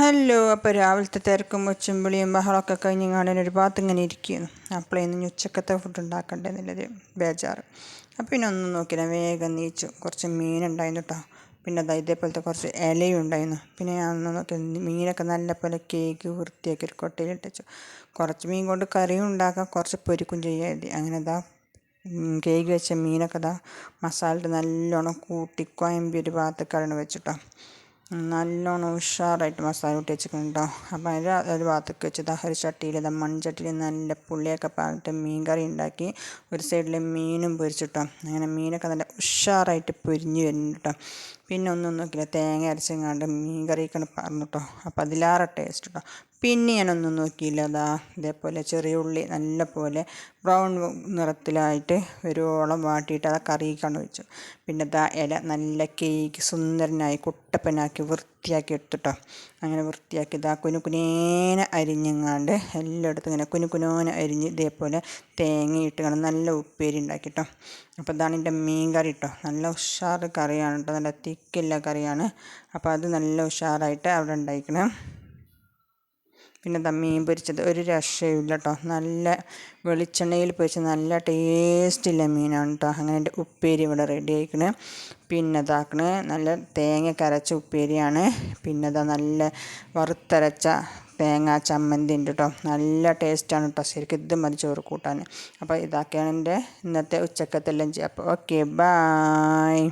Hello അപ്പോൾ രാവിലത്തെ തിരക്കും ഒച്ചുംവിളിയും ബഹളമൊക്കെ കഴിഞ്ഞ് കാണാൻ ഒരു ഭാഗത്ത് ഇങ്ങനെ ഇരിക്കുന്നു. അപ്പോൾ ഇന്ന് ഉച്ചക്കത്തെ ഫുഡ് ഉണ്ടാക്കണ്ടേ എന്നുള്ളൊരു ബേജാറ്. അപ്പോൾ പിന്നെ ഒന്നും നോക്കില്ല വേഗം നീച്ചു. കുറച്ച് മീനുണ്ടായിരുന്നു കേട്ടോ പിന്നെ അതാ ഇതേപോലത്തെ കുറച്ച് ഇലയും ഉണ്ടായിരുന്നു. പിന്നെ ഞാൻ ഒന്ന് നോക്കി മീനൊക്കെ നല്ല പോലെ കേക്ക് വൃത്തിയാക്കി ഒരു കൊട്ടയിൽ ഇട്ടു കുറച്ച് മീൻ കൊണ്ട് കറിയും ഉണ്ടാക്കാം കുറച്ച് പൊരിക്കും ചെയ്യാതി അങ്ങനെ ഇതാ കേക്ക് വെച്ച മീനൊക്കെ ഇതാ മസാല നല്ലോണം കൂട്ടി കോയമ്പി ഒരു ഭാഗത്തേക്കാണ് വെച്ചിട്ടോ നല്ലോണം ഉഷാറായിട്ട് മസാല കൂട്ടി വെച്ചിട്ടുണ്ട്. അപ്പോൾ അതിന്റെ ഒരു ഭാഗത്തേക്ക് വെച്ചത് ദഹരി ചട്ടിയിൽ ഇതാ മൺചട്ടിയിൽ നല്ല പുള്ളിയൊക്കെ പറഞ്ഞിട്ട് മീൻ കറി ഉണ്ടാക്കി ഒരു സൈഡിൽ മീനും പൊരിച്ചിട്ടോ. അങ്ങനെ മീനൊക്കെ നല്ല ഉഷാറായിട്ട് പൊരിഞ്ഞ് വരുന്നുണ്ട് കേട്ടോ. പിന്നെ ഒന്നും നോക്കില്ല തേങ്ങ അരച്ചെങ്ങാണ്ട് മീൻ കറിയൊക്കെ പറഞ്ഞിട്ടോ അപ്പോൾ അതിലാറെ ടേസ്റ്റ് കേട്ടോ പിന്നെ ഞാനൊന്നും നോക്കിയില്ല. അതാ ഇതേപോലെ ചെറിയ ഉള്ളി നല്ല പോലെ ബ്രൗൺ നിറത്തിലായിട്ട് ഒരുവോളം വാട്ടിയിട്ട് അത് കറിയിക്കാണ് വെച്ചു പിന്നെ ദാ ഇല നല്ല കേക്ക് സുന്ദരനായി കുട്ടപ്പനാക്കി വൃത്തിയാക്കി എടുത്തിട്ടോ. അങ്ങനെ വൃത്തിയാക്കി ഇതാ കുനുകുനേനെ അരിഞ്ഞെങ്ങാണ്ട് എല്ലായിടത്തും ഇങ്ങനെ കുനുകുനോനെ അരിഞ്ഞ് ഇതേപോലെ തേങ്ങ ഇട്ട് കാണാൻ നല്ല ഉപ്പേരി ഉണ്ടാക്കിട്ടോ. അപ്പോൾ ഇതാണ് എന്റെ മീൻ കറി കേട്ടോ നല്ല ഉഷാറ് കറിയാണ് കേട്ടോ നല്ല തിക്കില്ല കറിയാണ്. അപ്പോൾ അത് നല്ല ഉഷാറായിട്ട് അവിടെ ഉണ്ടായിരിക്കണം പിന്നെ ദാ മീൻ പൊരിച്ചത്. ഒരു രക്ഷയുമില്ല കേട്ടോ നല്ല വെളിച്ചെണ്ണയിൽ പൊരിച്ച നല്ല ടേസ്റ്റുള്ള മീനാണ് കേട്ടോ അങ്ങനെ എന്റെ ഉപ്പേരി ഇവിടെ റെഡി ആയിക്കണ്. പിന്നെ ഇതാക്കണ്. നല്ല തേങ്ങ കരച്ച ഉപ്പേരിയാണ്. പിന്നെ ഇതാ നല്ല വറുത്തരച്ച തേങ്ങ ചമ്മന്തി ഉണ്ട് കേട്ടോ നല്ല ടേസ്റ്റാണ് കേട്ടോ ശരിക്കും ഇത് മതി ചോറ് കൂട്ടാൻ അപ്പോൾ ഇതാക്കിയാണ് എന്റെ ഇന്നത്തെ ഉച്ചക്കത്തെ ലഞ്ച്. അപ്പോൾ ഓക്കെ ബായ്